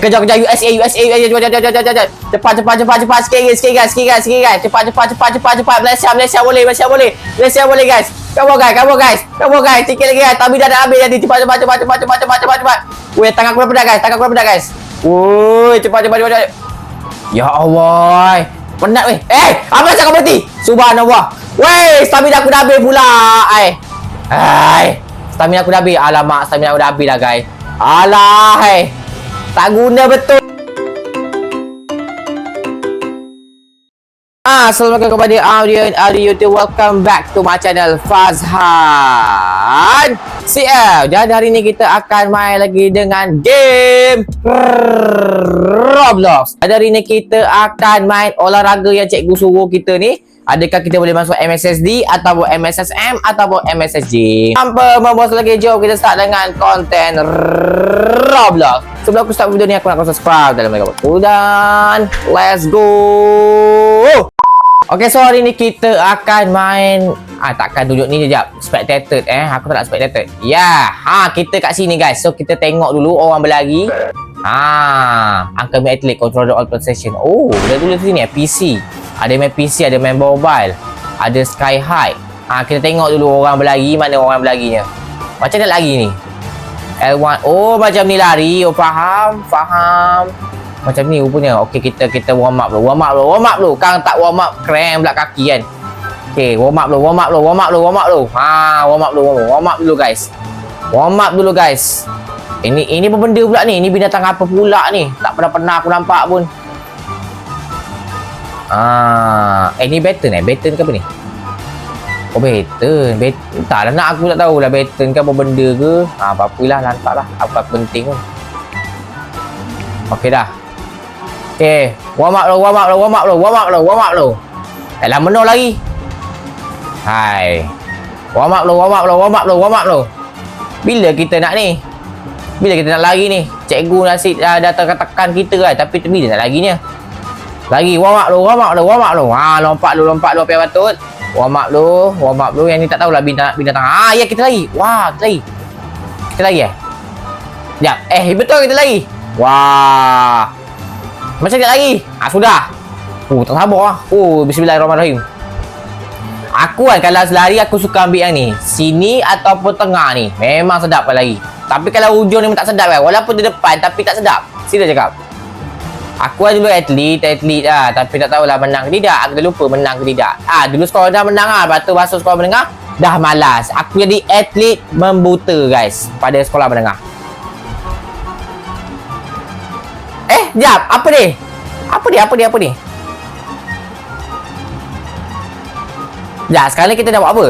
Kejar kejar USA USA USA cepat cepat cepat cepat cepat cepat cepat cepat sikit guys sikit guys sikit guys sikit guys cepat cepat cepat cepat cepat Malaysia Malaysia boleh Malaysia boleh Malaysia boleh guys on guys on guys on guys sikit lagi guys tapi dah nak habis jadi cepat cepat cepat cepat cepat cepat cepat cepat Weh tangan aku pedas guys tangan aku pedas guys Woi cepat cepat cepat Ya Allah Penat weh Eh apa cakap berhenti Subhanallah Weh stamina aku dah habis pula Ai Ai Stamina aku dah habis Alamak stamina aku dah habis dah guys Alah hai Tak guna betul. Ah, Assalamualaikum kepada audio and audio YouTube. Welcome back to my channel Fazhan CL Jadi hari ni kita akan main lagi dengan game Roblox. Hari ni kita akan main olahraga yang cikgu suruh kita ni Adakah kita boleh masuk MSSD ataupun MSSM ataupun MSSG Tanpa membuat lagi jauh kita start dengan konten Roblox. Sebelum aku start video ni aku nak subscribe dalam mereka Dan let's go! Okay, so hari ni kita akan main Ah, takkan tunjuk ni je jap Spectated eh? Aku tak nak spectated. Ya! Yeah. Ha, kita kat sini guys. So, kita tengok dulu orang berlari. Ha, Uncle Athlete Control the all PlayStation Oh, dah dulu sini eh? PC Ada main PC, ada main mobile Ada Sky High Ha, kita tengok dulu orang berlari Mana orang berlarinya Macam nak lari ni L1 Oh, macam ni lari Oh, faham Faham macam ni rupanya. Okey kita kita warm up dulu. Warm up dulu. Warm up dulu. Kang tak warm up cramp pula kaki kan. Okey, warm up dulu. Warm up dulu. Warm up dulu. Warm up dulu. Ha, warm up dulu. Warm up dulu guys. Warm up dulu guys. Ini ini apa benda pula ni? Ini binatang apa pula ni? Tak pernah pernah aku nampak pun. Ah, eh, ni baton eh? Baton ke apa ni? Oh, baton. Bet tak lah nak aku tak tahulah baton ke apa benda ke. Ha, apa-apalah lantaklah. Apa penting pun. Okey dah. Okay, warm up dulu, warm up dulu, warm up dulu, warm up dulu, warm up dulu. Eh, lama no lagi. Hai. Warm up dulu, warm up dulu, warm up dulu, warm up dulu. Bila kita nak ni? Bila kita nak lari ni? Cikgu nasi dah, dah tekan kita kan, tapi bila nak lagi ni? Lagi, warm up dulu, warm up dulu. Ha, lompat dulu, lompat dulu, apa patut. Warm up dulu, warm up dulu. Yang ni tak tahulah binatang, binatang. Ah, ya kita lagi. Wah, kita lagi. Kita lagi eh? Sekejap. Eh, betul kita lagi. Wah. Macam sekejap lagi. Ah sudah. Oh, tak sabar lah. Oh, bismillahirrahmanirrahim. Aku kan kalau selari aku suka ambil yang ni. Sini ataupun tengah ni. Memang sedap kan lagi. Tapi kalau hujung ni tak sedap kan. Walaupun di depan tapi tak sedap. Sila cakap. Aku dulu atlet, atlet lah. Tapi tak tahulah menang ke tidak. Aku dah lupa menang ke tidak. Ah, dulu sekolah dah menang lah. Lepas tu masuk sekolah menengah. Dah malas. Aku jadi atlet membuta guys. Pada sekolah menengah. Eh, jap. Apa ni? Apa ni? Apa ni? Apa ni? Ya, sekarang ni kita dah buat apa?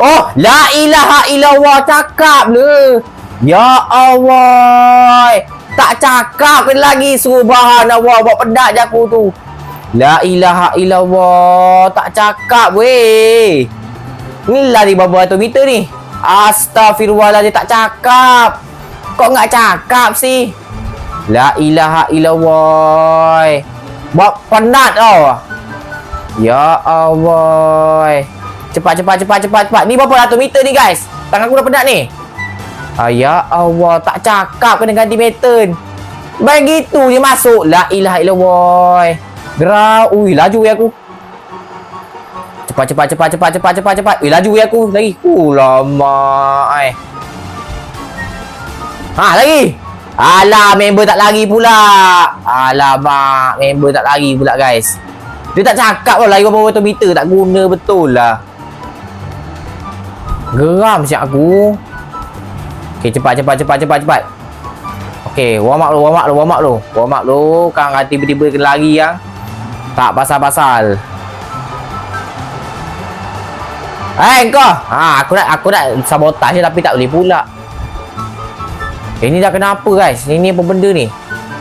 Oh, la ilaha illallah cakap le. Ya Allah. Tak cakap lagi subhanallah buat pedak je aku tu. La ilaha illallah. Tak cakap weh. Ni lari berapa ratus meter ni? Astaghfirullahaladzim tak cakap. Kok nggak cakap sih? La ilaha illallah. Buat penat tau. Ya Allah. Cepat cepat cepat cepat cepat. Ni berapa ratus meter ni guys? Tangan aku dah penat ni. Ah, ya Allah, tak cakap kena ganti meter. Begitu je masuk. La ilaha illallah. Gerau, ui laju ya aku. Cepat cepat cepat cepat cepat cepat cepat. Ui laju ya aku lagi. Uh, lama ai. Ha, lagi. Alah, member tak lari pula. Alamak, member tak lari pula guys. Dia tak cakap pun lari berapa meter. Tak guna betul lah. Geram siap aku. Okay, cepat, cepat, cepat, cepat, cepat. Okay, warm up dulu, warm up dulu, warm up dulu. Warm up dulu. Kang tiba-tiba kena lari yang. Tak pasal-pasal. Eh, kau. Ha, aku nak, aku nak sabotage tapi tak boleh pula. Eh, ni dah kenapa guys? Ini apa benda ni?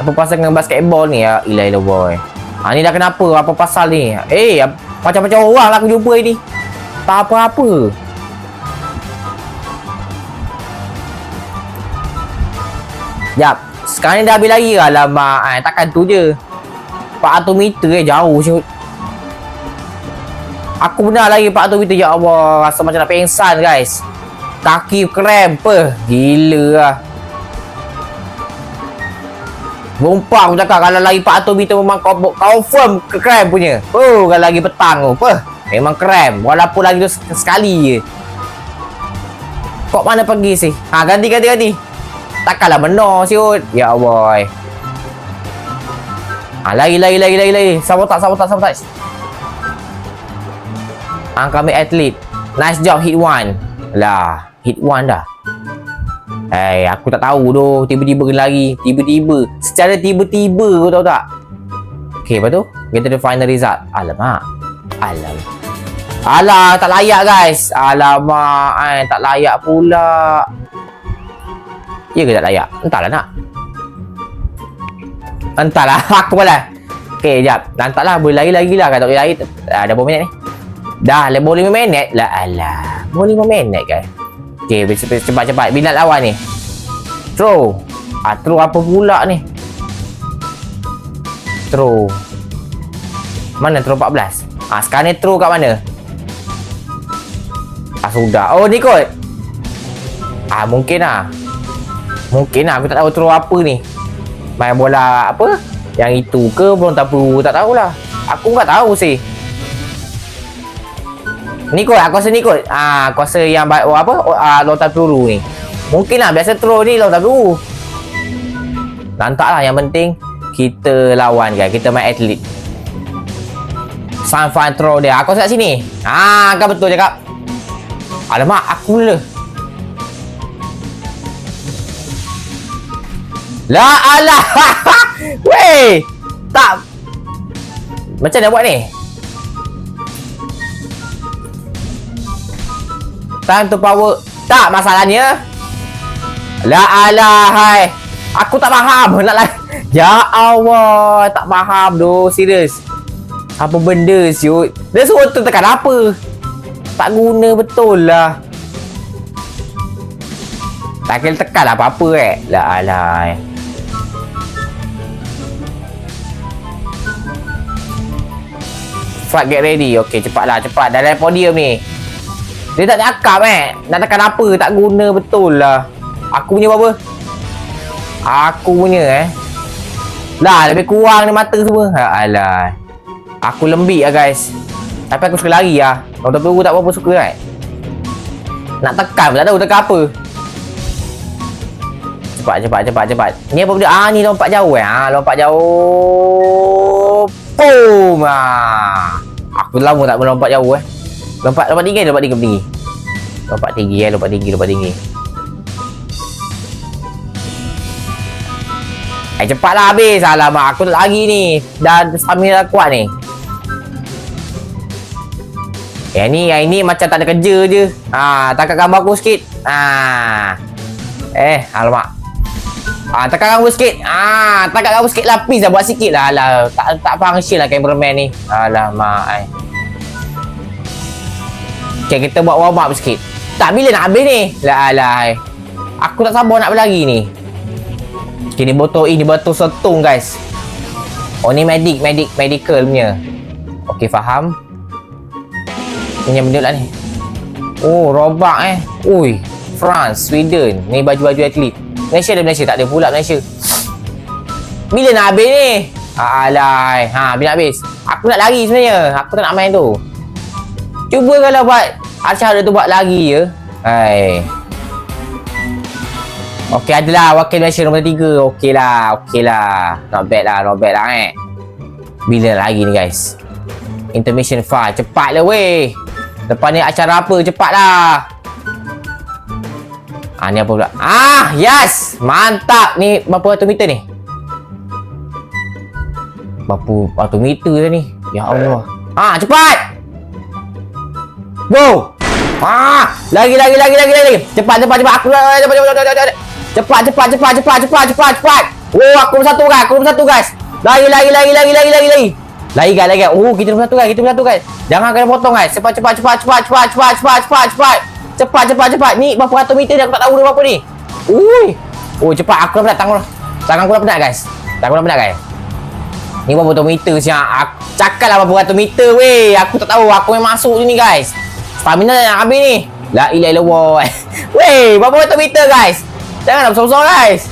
Apa pasal dengan basketball ni? Ya, ilah ilah boy. Ha, ni dah kenapa? Apa pasal ni? Eh, macam-macam orang lah aku jumpa ni. Tak apa-apa. Jap. Sekarang ni dah habis lagi. Alamak. Eh, takkan tu je. 400 meter eh. Jauh siut. Aku benar lagi 400 meter. Ya Allah. Rasa macam nak pengsan guys. Kaki krem apa? Gila lah. Rumpah aku cakap kalau lagi 400 meter memang kau confirm krem punya. Oh, kalau lagi petang tu. Apa? Memang krem. Walaupun lagi tu sek- sekali je. Kok mana pergi sih? Ha, ganti, ganti, ganti. Takkanlah menor siut. Ya Allah. Ha, lagi, lagi, lagi, lagi, lagi. Sabotage, sabotage, sabotage. Ha, kami atlet. Nice job, hit one. Lah, hit one dah. Eh, aku tak tahu tu. Tiba-tiba kena lari. Tiba-tiba. Secara tiba-tiba kau tahu tak? Okay, lepas tu? Kita the final result. Alamak. Alamak. Alah, tak layak guys. Alamak, eh, tak layak pula. Ya ke tak layak? Entahlah nak. Entahlah, aku malas. Okay, jap. Lantaklah, boleh lari lagi lah. Kalau tak boleh lari, ah, dah berapa minit ni? Dah, lebih 5 minit. Lah, alah. Boleh 5 minit guys. Okay, cepat-cepat. Bila nak lawan ni? Throw. Ah, throw apa pula ni? Throw. Mana throw 14? Ah, sekarang ni throw kat mana? Ah, sudah. Oh, ni kot. Ah, mungkin lah. Mungkin lah. Aku tak tahu throw apa ni. Main bola apa? Yang itu ke belum tahu. Tak tahulah. Aku tak tahu sih. Ni kot, aku rasa ni kot. Ah, aku rasa yang ba- oh, apa? Oh, ah, lontar peluru ni. Mungkin lah, biasa throw ni lontar peluru. Lantak lah, yang penting kita lawan kan. Kita main atlet. Sun fun throw dia. Aku rasa kat sini. Ah, kan betul cakap. Alamak, aku le. La alah. Weh. Tak. Macam mana buat ni? Time to power. Tak masalahnya. La alah hai. Aku tak faham nak lah. Ya Allah, tak faham doh, serius. Apa benda siut? Dia suruh tu tekan apa? Tak guna betul lah. Tak kira tekan apa-apa eh. La alah. eh. Fight get ready. Okey, cepatlah, cepat. Dah dari podium ni. Dia tak cakap eh. Nak tekan apa? Tak guna betul lah. Aku punya berapa? Aku punya eh. Lah, lebih kurang ni mata semua. Ha, alah. Aku lembik lah guys. Tapi aku suka lari lah. Kalau tak perlu tak apa-apa suka kan. Nak tekan pun tak tahu tekan apa. Cepat, cepat, cepat, cepat. Ni apa benda? Ah, ni lompat jauh eh. Ah, lompat jauh. Boom. Ah. Aku lama tak melompat jauh eh. Lompat, lompat tinggi, lompat tinggi, tinggi. Lompat tinggi eh, lompat tinggi, lompat tinggi. Eh cepatlah habis Alamak aku tak lagi ni Dah stamina kuat ni Yang ni Yang ni macam tak ada kerja je ha, Tangkap gambar aku sikit ha. Eh alamak Ah, tekan gambar sikit. Ah, tangkap gambar sikit lapis dah buat sikit lah. Alah, tak tak function lah cameraman ni. Alamak ai. Okay, kita buat warm up sikit. Tak bila nak habis ni? Lah alah. ai. Aku tak sabar nak berlari ni. Okay, ni botol ini botol setung guys. Oh ni medic, medic, medical punya. Okay, faham. Ini yang benda lah ni. Oh, robak eh. Ui, France, Sweden. Ni baju-baju atlet. Malaysia ada Malaysia, tak ada pula Malaysia. Bila nak habis ni? Alah, ha, bila nak habis? Aku nak lari sebenarnya. Aku tak nak main tu. Cuba kalau buat acara tu buat lari je. Hai. Okey adalah wakil Malaysia nombor 3. Okey lah, okey lah. Not bad lah, not bad lah eh. Bila lagi ni guys? Intermission file. Cepat lah weh. Lepas ni acara apa? Cepat lah. Ah ni apa pula? Ah, yes. Mantap. Ni berapa ratus meter ni? Berapa ratus meter dah ni? Ya Allah. Ah, cepat. Go. Ah, lagi lagi lagi lagi lagi. Cepat cepat cepat aku cepat cepat cepat cepat. cepat. Cepat cepat cepat cepat cepat cepat cepat. Oh, aku nombor satu guys. Aku nombor satu guys. Lagi lagi lagi lagi lagi lagi lagi. Lagi guys, lagi guys. Oh, kita nombor satu guys. Kita nombor satu guys. Jangan kena potong guys. Cepat cepat cepat cepat cepat cepat cepat cepat cepat. Cepat cepat cepat. Ni berapa ratus meter ni aku tak tahu dah berapa ni. Ui. Oh, cepat aku dah penat tangan. Tangan aku dah penat guys. Tangan aku dah penat guys. Ni berapa ratus meter siap. Aku cakap lah berapa ratus meter weh. Aku tak tahu. Aku yang masuk ni guys. Stamina dah nak habis ni. La ilaha illallah. Weh, berapa ratus meter guys? Jangan nak besar-besar guys.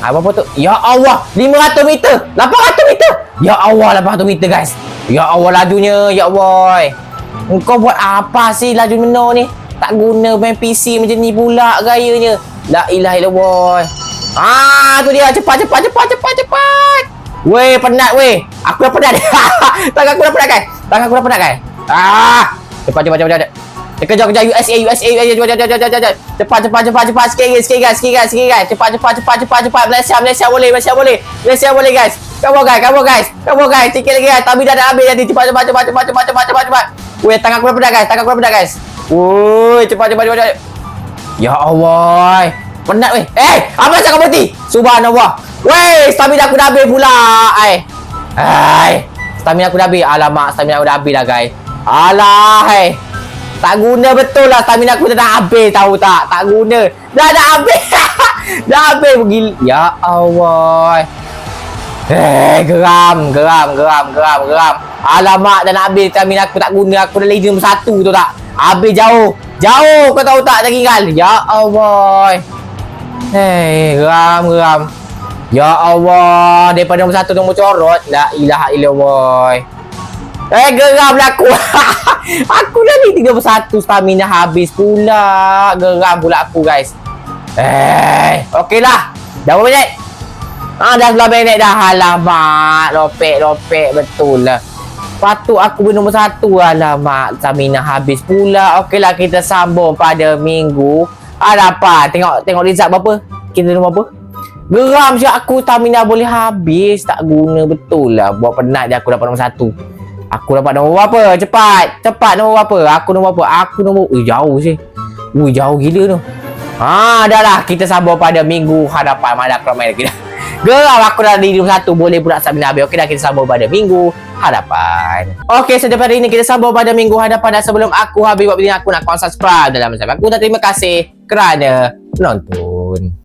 Ah, berapa tu? Ya Allah, 500 meter. 800 meter. Ya Allah, 800 meter guys. Ya Allah lajunya, ya Allah. Engkau buat apa sih laju menor ni? Tak guna main PC macam ni pula gayanya. La ilaha illallah. Ah, tu dia. Cepat, cepat, cepat, cepat, cepat. Weh, penat weh. Aku dah penat. Tangan aku dah penat guys. Tangan aku dah penat guys. Ah, cepat, cepat, cepat, cepat. Kejar, kejar USA, USA, USA. Cepat, cepat, cepat, cepat, cepat. Cepat, cepat, cepat. Sikit lagi, sikit guys, sikit guys, sikit guys. Cepat, cepat, cepat, cepat, cepat. Malaysia, Malaysia boleh, Malaysia boleh. Malaysia boleh guys. On guys, on guys. On guys. Sikit lagi guys. Tapi dah nak habis nanti. Cepat, cepat, cepat, cepat, cepat, cepat, cepat, cepat. Weh, tangan aku dah penat guys. Tangan aku dah penat guys. Woi, cepat, cepat, cepat, cepat. Ya Allah. Penat weh. Eh, apa cakap berhenti? Subhanallah. Weh, stamina aku dah habis pula. Ai. Ai. Stamina aku dah habis. Alamak, stamina aku dah habis dah guys. Alah, hai. Tak guna betul lah stamina aku dah nak habis tahu tak? Tak guna. Dah dah habis. dah habis pergi. Ya Allah. Eh, geram, geram, geram, geram, geram. Alamak, dah nak habis stamina aku tak guna. Aku dah nombor satu tu tak? Habis jauh. Jauh kau tahu tak tak tinggal. Ya Allah. Hei, geram, geram. Ya Allah, daripada nombor satu nombor corot. La ilaha illallah. Eh, geram lah aku. aku dah ni 31 stamina habis pula. Geram pula aku, guys. Eh, okey lah. Dah berapa minit? Ah, dah 11 minit dah. Alamak, lopek, lopek. Betul lah. Patut aku beri nombor satu. Alamak, stamina habis pula. Okey lah, kita sambung pada minggu. Ada apa? Tengok tengok result berapa? Kita nombor apa? Geram je aku stamina boleh habis. Tak guna betul lah. Buat penat je aku dapat nombor satu. Aku dapat nombor berapa? Cepat. Cepat nombor berapa? Aku nombor berapa? Aku nombor... Ui, jauh sih. Ui, jauh gila tu. Ha, dah lah. Kita sambung pada minggu hadapan Malah Keramai kita. Geram aku dah nombor satu. Boleh pula stamina habis. Okey dah kita sambung pada minggu hadapan. Okey, so daripada ini kita sambung pada minggu hadapan. Dan sebelum aku habis buat video aku nak kau subscribe dalam channel aku. Dan terima kasih kerana menonton.